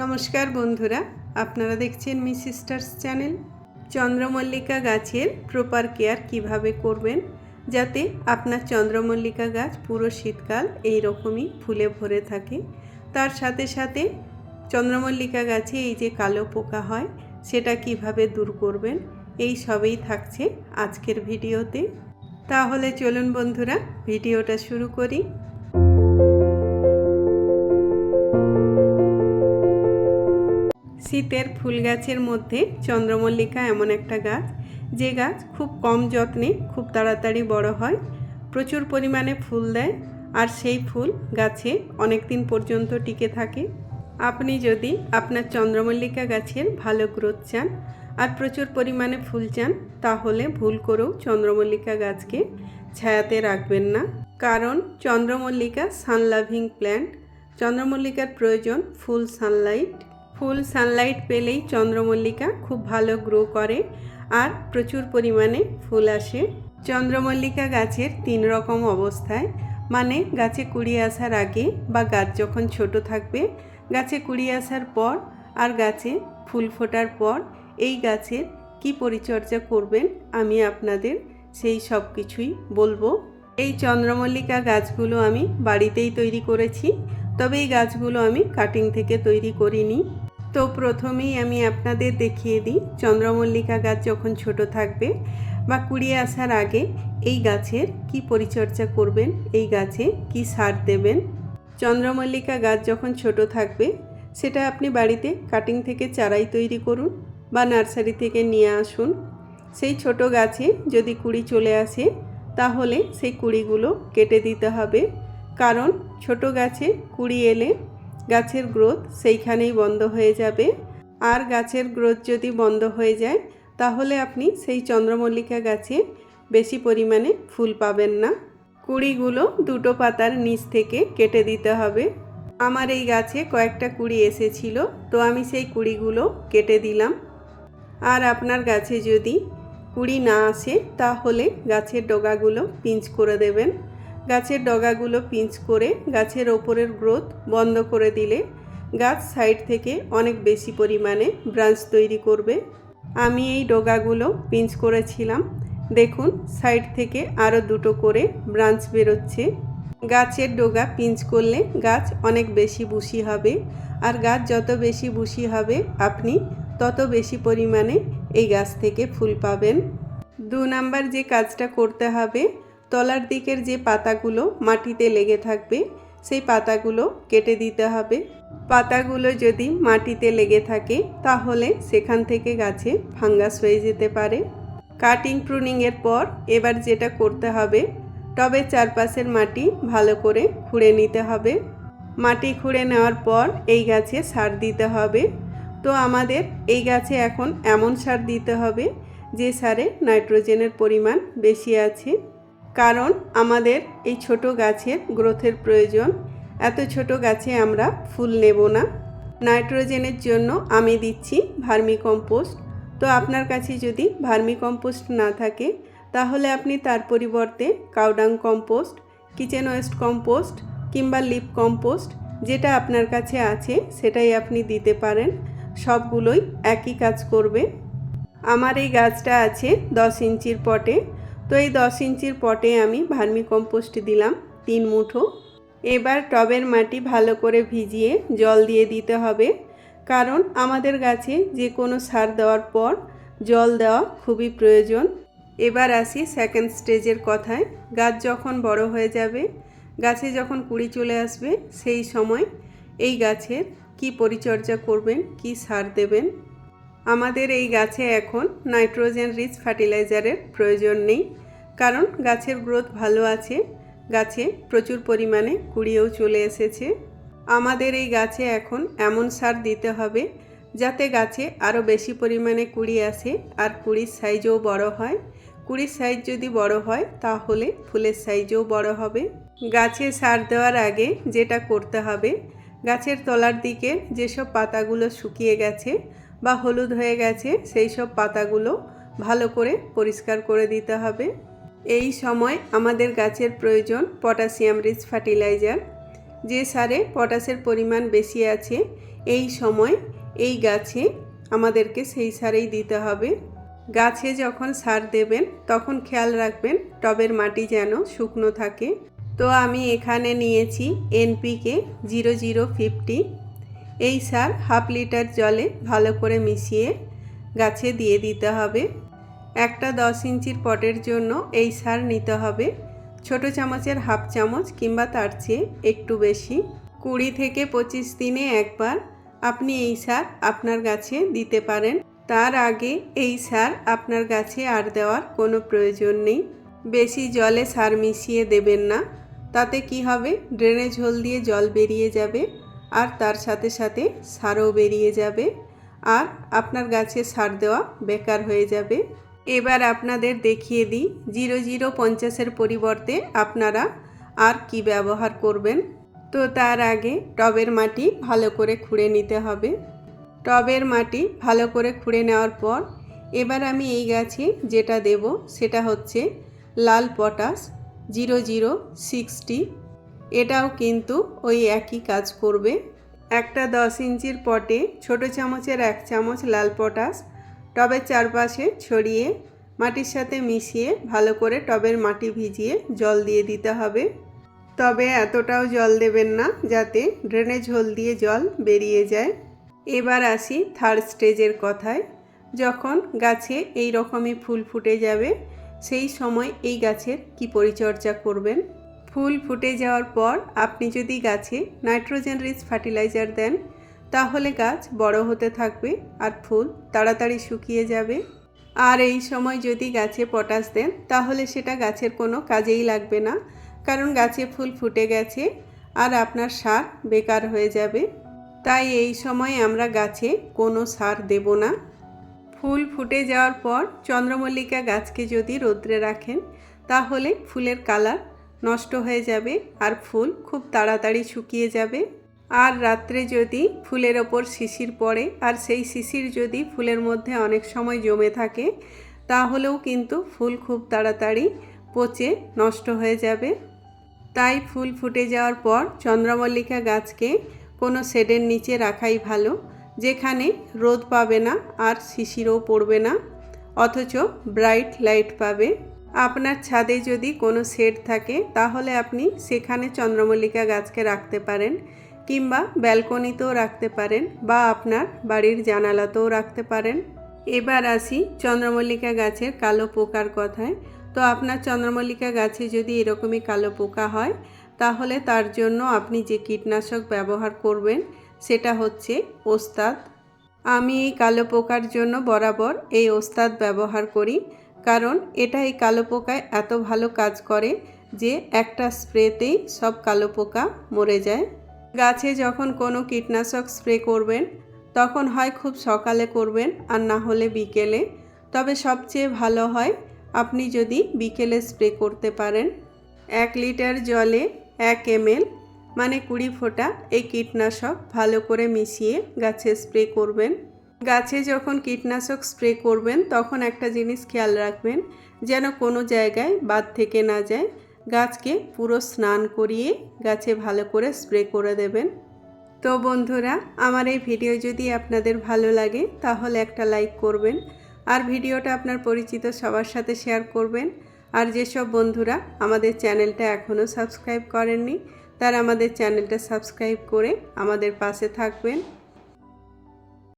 নমস্কার বন্ধুরা, আপনারা দেখছেন মিস সিস্টার্স চ্যানেল। চন্দ্রমল্লিকা গাছের প্রপার কেয়ার কীভাবে করবেন যাতে আপনার চন্দ্রমল্লিকা গাছ পুরো শীতকাল এই রকমই ফুলে ভরে থাকে। তার সাথে সাথে চন্দ্রমল্লিকা গাছে এই যে কালো পোকা হয়, সেটা কীভাবে দূর করবেন, এই সবেই থাকছে আজকের ভিডিওতে। তাহলে চলুন বন্ধুরা, ভিডিওটা শুরু করি। শীতের ফুল গাছের মধ্যে চন্দ্রমল্লিকা এমন একটা গাছ। যে গাছ খুব কম যত্নে খুব তাড়াতাড়ি বড় হয়, প্রচুর পরিমাণে ফুল দেয় আর সেই ফুল গাছে অনেক দিন পর্যন্ত টিকে থাকে। আপনি যদি আপনার চন্দ্রমল্লিকা গাছের ভালো গ্রোথ চান আর প্রচুর পরিমাণে ফুল চান, তাহলে ভুল করেও চন্দ্রমল্লিকা গাছকে ছায়াতে রাখবেন না। কারণ চন্দ্রমল্লিকা সানলাভিং প্ল্যান্ট। চন্দ্রমল্লিকার প্রয়োজন ফুল সানলাইট ফুল সানলাইট পেলেই চন্দ্রমল্লিকা খুব ভালো গ্রো করে আর প্রচুর পরিমাণে ফুল আসে। চন্দ্রমল্লিকা গাছের তিন রকম অবস্থায় মানে গাছে কুড়ি আসার আগে বা গাছ যখন ছোট থাকবে, গাছে কুড়ি আসার পর আর গাছে ফুল ফোটার পর এই গাছের কি পরিচর্যা করবেন আমি আপনাদের সেই সব কিছুই বলব। এই চন্দ্রমল্লিকা গাছগুলো আমি বাড়িতেই তৈরি করেছি, তবে এই গাছগুলো আমি কাটিং থেকে তৈরি করিনি। তো প্রথমেই আমি আপনাদের দেখিয়ে দিই, চন্দ্রমল্লিকা গাছ যখন ছোট থাকবে বা কুড়িয়ে আসার আগে এই গাছের কি পরিচর্যা করবেন, এই গাছে কি সার দেবেন। চন্দ্রমল্লিকা গাছ যখন ছোট থাকবে, সেটা আপনি বাড়িতে কাটিং থেকে চারাই তৈরি করুন বা নার্সারি থেকে নিয়ে আসুন। সেই ছোট গাছে যদি কুড়ি চলে আসে, তাহলে সেই কুড়িগুলো কেটে দিতে হবে। কারণ ছোট গাছে কুড়ি এলে গাছের গ্রোথ সেইখানেই বন্ধ হয়ে যাবে। আর গাছের গ্রোথ যদি বন্ধ হয়ে যায়, তাহলে আপনি সেই চন্দ্রমল্লিকা গাছে বেশি পরিমাণে ফুল পাবেন না। কুড়িগুলো দুটো পাতার নিচ থেকে কেটে দিতে হবে। আমার এই গাছে কয়েকটা কুড়ি এসেছিল, তো আমি সেই কুড়িগুলো কেটে দিলাম। আর আপনার গাছে যদি কুড়ি না আসে, তাহলে গাছের ডগাগুলো পিঞ্চ করে দেবেন। গাছের ডগাগুলো পিঞ্চ করে গাছের ওপরের গ্রোথ বন্ধ করে দিলে গাছ সাইড থেকে অনেক বেশি পরিমাণে ব্রাঞ্চ তৈরি করবে। আমি এই ডগাগুলো পিঞ্চ করেছিলাম। দেখুন, সাইড থেকে আরও দুটো করে ব্রাঞ্চ বেরোচ্ছে। গাছের ডগা পিঞ্চ করলে গাছ অনেক বেশি বুশি হবে। আর গাছ যত বেশি বুশি হবে আপনি, তত বেশি পরিমাণে এই গাছ থেকে ফুল পাবেন। দু নাম্বার যে কাজটা করতে হবে তলার দিকের যে পাতাগুলো মাটিতে লেগে থাকবে, সেই পাতাগুলো কেটে দিতে হবে। পাতাগুলো যদি মাটিতে লেগে থাকে, তাহলে সেখান থেকে গাছে ফাঙ্গাস হয়ে যেতে পারে। কাটিং প্রুনিংয়ের পর এবার যেটা করতে হবে টবের চারপাশের মাটি ভালো করে খুঁড়ে নিতে হবে। মাটি খুঁড়ে নেওয়ার পর এই গাছে সার দিতে হবে। তো আমাদের এই গাছে এখন এমন সার দিতে হবে, যে সারে নাইট্রোজেনের পরিমাণ বেশি আছে। কারণ আমাদের এই ছোট গাছের গ্রোথের প্রয়োজন। এত ছোট গাছে আমরা ফুল নেব না। নাইট্রোজেনের জন্য আমি দিচ্ছি ভার্মি কম্পোস্ট তো আপনার কাছে যদি ভার্মি কম্পোস্ট না থাকে, তাহলে আপনি তার পরিবর্তে cow dung compost, kitchen waste compost কিংবা লিপ কম্পোস্ট, যেটা আপনার কাছে আছে, সেটাই আপনি দিতে পারেন। সবগুলোই একই কাজ করবে। আমার এই গাছটা আছে দশ ইঞ্চির পটে। তো এই দশ ইঞ্চির পটে আমি ভার্মি কম্পোস্ট দিলাম তিন মুঠো। এবার টবের মাটি ভালো করে ভিজিয়ে জল দিয়ে দিতে হবে। কারণ আমাদের গাছে যে কোনো সার দেওয়ার পর জল দেওয়া খুবই প্রয়োজন। এবার আসি সেকেন্ড স্টেজের কথায়। গাছ যখন বড় হয়ে যাবে, গাছে যখন কুড়ি চলে আসবে, সেই সময় এই গাছের কি পরিচর্যা করবেন, কি সার দেবেন আমাদের এই গাছে এখন নাইট্রোজেন রিচ ফার্টিলাইজারের প্রয়োজন নেই, কারণ গাছের গ্রোথ ভালো আছে, গাছে প্রচুর পরিমাণে কুড়িয়েও চলে এসেছে। আমাদের এই গাছে এখন এমন সার দিতে হবে যাতে গাছে আরও বেশি পরিমাণে কুড়ি আসে আর কুড়ির সাইজও বড় হয়। কুড়ির সাইজ যদি বড় হয়, তাহলে ফুলের সাইজও বড় হবে। গাছে সার দেওয়ার আগে যেটা করতে হবে, গাছের তলার দিকে যেসব পাতাগুলো শুকিয়ে গেছে বা হলুদ হয়ে গেছে, সেই সব পাতাগুলো ভালো করে পরিষ্কার করে দিতে হবে। এই সময় আমাদের গাছের প্রয়োজন পটাশিয়াম রিচ ফার্টিলাইজার। যে সারে পটাশের পরিমাণ বেশি আছে, এই সময় এই গাছে আমাদেরকে সেই সারেই দিতে হবে। গাছে যখন সার দেবেন, তখন খেয়াল রাখবেন টবের মাটি যেন শুকনো থাকে। তো আমি এখানে নিয়েছি এনপিকে জিরো জিরো ফিফটি এই সার হাফ লিটার জলে ভালো করে মিশিয়ে গাছে দিয়ে দিতে হবে। একটা দশ ইঞ্চির পটের জন্য এই সার নিতে হবে। ছোট চামচের হাফ চামচ কিংবা তার চেয়ে একটু বেশি। কুড়ি থেকে পঁচিশ দিনে একবার আপনি এই সার আপনার গাছে দিতে পারেন। তার আগে এই সার আপনার গাছে আর দেওয়ার কোনো প্রয়োজন নেই। বেশি জলে সার মিশিয়ে দেবেন না। তাতে কি হবে? ড্রেনেজ হোল দিয়ে জল বেরিয়ে যাবে। আর তার সাথে সাথে সারও বেরিয়ে যাবে আর আপনার গাছে সার দেওয়া বেকার হয়ে যাবে। এবার আপনাদের দেখিয়ে দিই জিরো জিরো পঞ্চাশের পরিবর্তে আপনারা আর কি ব্যবহার করবেন। তো তার আগে টবের মাটি ভালো করে খুঁড়ে নিতে হবে। টবের মাটি ভালো করে খুঁড়ে নেওয়ার পর এবার আমি এই গাছে যেটা দেব সেটা হচ্ছে লাল পটাশ জিরো জিরো সিক্সটি এটাও কিন্তু ওই একই কাজ করবে। একটা দশ ইঞ্চির পটে ছোট চামচের এক চামচ লাল পটাশ, টবের চারপাশে ছড়িয়ে মাটির সাথে মিশিয়ে ভালো করে টবের মাটি ভিজিয়ে জল দিয়ে দিতে হবে। তবে এতটাও জল দেবেন না যাতে ড্রেনেজ হোল দিয়ে জল বেরিয়ে যায়। এবার আসি থার্ড স্টেজের কথায়। যখন গাছে এই রকমই ফুল ফুটে যাবে, সেই সময় এই গাছের কি পরিচর্যা করবেন? ফুল ফুটে যাওয়ার পর আপনি যদি গাছে নাইট্রোজেন রিচ ফার্টিলাইজার দেন, তাহলে গাছ বড় হতে থাকবে আর ফুল তাড়াতাড়ি শুকিয়ে যাবে। আর এই সময় যদি গাছে পটাশ দেন, তাহলে সেটা গাছের কোনো কাজেই লাগবে না, কারণ গাছে ফুল ফুটে গেছে আর আপনার সার বেকার হয়ে যাবে। তাই এই সময় আমরা গাছে কোনো সার দেব না। ফুল ফুটে যাওয়ার পর চন্দ্রমল্লিকা গাছকে যদি রোদ্রে রাখেন, তাহলে ফুলের কালার নষ্ট হয়ে যাবে আর ফুল খুব তাড়াতাড়ি শুকিয়ে যাবে। আর রাত্রে যদি ফুলের ওপর শিশির পড়ে, আর সেই শিশির যদি ফুলের মধ্যে অনেক সময় জমে থাকে, তাহলেও কিন্তু ফুল খুব তাড়াতাড়ি পচে নষ্ট হয়ে যাবে। তাই ফুল ফুটে যাওয়ার পর চন্দ্রমল্লিকা গাছকে কোনো শেডের নিচে রাখাই ভালো, যেখানে রোদ পাবে না আর শিশিরও পড়বে না, অথচ ব্রাইট লাইট পাবে। আপনার ছাদে যদি কোনো শেড থাকে, তাহলে আপনি সেখানে চন্দ্রমল্লিকা গাছকে রাখতে পারেন কিংবা ব্যালকনিতেও রাখতে পারেন বা আপনার বাড়ির জানালাতেও রাখতে পারেন। এবার আসি চন্দ্রমল্লিকা গাছের কালো পোকার কথায়। তো আপনার চন্দ্রমল্লিকা গাছে যদি এরকমই কালো পোকা হয়, তাহলে তার জন্য আপনি যে কীটনাশক ব্যবহার করবেন, সেটা হচ্ছে ওস্তাদ। আমি এই কালো পোকার জন্য বরাবর এই ওস্তাদ ব্যবহার করি। কারণ এটা এই কালো পোকায় এত ভালো কাজ করে যে একটা স্প্রেতেই সব কালো পোকা মরে যায়। গাছে যখন কোনো কীটনাশক স্প্রে করবেন, তখন হয় খুব সকালে করবেন আর না হলে বিকেলে। তবে সবচেয়ে ভালো হয় আপনি যদি বিকেলে স্প্রে করতে পারেন। এক লিটার জলে এক এমএল মানে কুড়ি ফোঁটা এই কীটনাশক ভালো করে মিশিয়ে গাছে স্প্রে করবেন। গাছে যখন কীটনাশক স্প্রে করবেন, তখন একটা জিনিস খেয়াল রাখবেন, যেন কোনো জায়গায় বাদ থেকে না যায়। গাছকে পুরো স্নান করিয়ে গাছে ভালো করে স্প্রে করে দেবেন। তো বন্ধুরা, আমার এই ভিডিও যদি আপনাদের ভালো লাগে, তাহলে একটা লাইক করবেন। আর ভিডিওটা আপনার পরিচিত সবার সাথে শেয়ার করবেন। আর যেসব বন্ধুরা আমাদের চ্যানেলটা এখনও সাবস্ক্রাইব করেননি, তারা আমাদের চ্যানেলটা সাবস্ক্রাইব করে আমাদের পাশে থাকবেন।